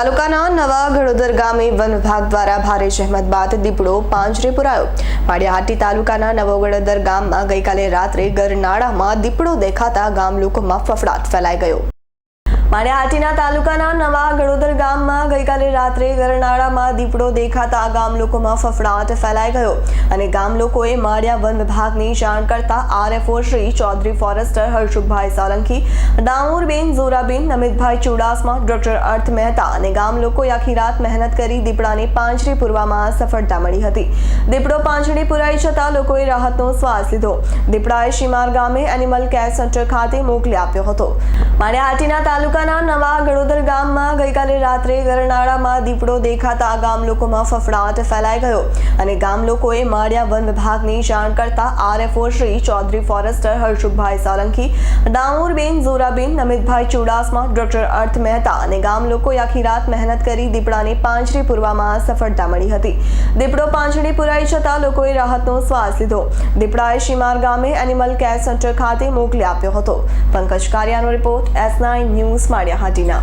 તાલુકાના નવા ગળોદર ગામે વન વિભાગ દ્વારા ભારે જહેમત બાદ દીપડો પાંજરે પુરાયો. પાડિયાહાટી તાલુકાના નવો ગળોદર ગામમાં ગઈકાલે રાત્રે ગરનાળામાં દીપડો દેખાતા ગામ લોકોમાં ફફડાટ ફેલાઈ ગયો. માળિયાહાટીના તાલુકાના નવા ગળોદર ગામમાં ગઈકાલે રાત્રે ગરનાળામાં દીપડો દેખાતા ગામ લોકોમાં ફફડાટ ફેલાઈ ગયો અને ગામ લોકોએ માળિયા વન વિભાગની જાણ કરતા RFO Shri Chaudhari forester Harshubhai Solanki Damorben Zoraben Namitbhai Chudasama, doctor Arth Mehta અને ગામ લોકોએ આખી રાત મહેનત કરી દીપડાને પાંજરે પૂરવામાં સફળતા મળી હતી. દીપડો પાંજરે પુરાઈ જતાં લોકોએ રાહતનો શ્વાસ લીધો. દીપડાએ શિમાર ગામે એનિમલ કેર સેન્ટર ખાતે મોકલી આપ્યો હતો. માળિયાહાટીના તાલુકાના નવા ગળોદર ગામમાં ગઈકાલે રાત્રે ગરનાળામાં દીપડો દેખાતા ગામ લોકોમાં ફફડાટ ફેલાઈ ગયો અને ગામ લોકોએ માળિયા વન વિભાગની જાણ કરતા RFO Shri Chaudhari forester Harshubhai Solanki Damurben Zoraben, Namitbhai Chudasama, doctor Arth Mehta અને ગામ લોકોએ આખી રાત મહેનત કરી દીપડાને પાંજરી પૂરવામાં સફળતા મળી હતી. દીપડો પાંજરી પુરાઈ જતાં લોકોએ રાહતનો શ્વાસ લીધો. દીપડાએ શિમાર ગામે એનિમલ કેર સેન્ટર ખાતે મોકલી આપ્યો હતો. Pankaj કારિયાનો report S nine news Maliyahatina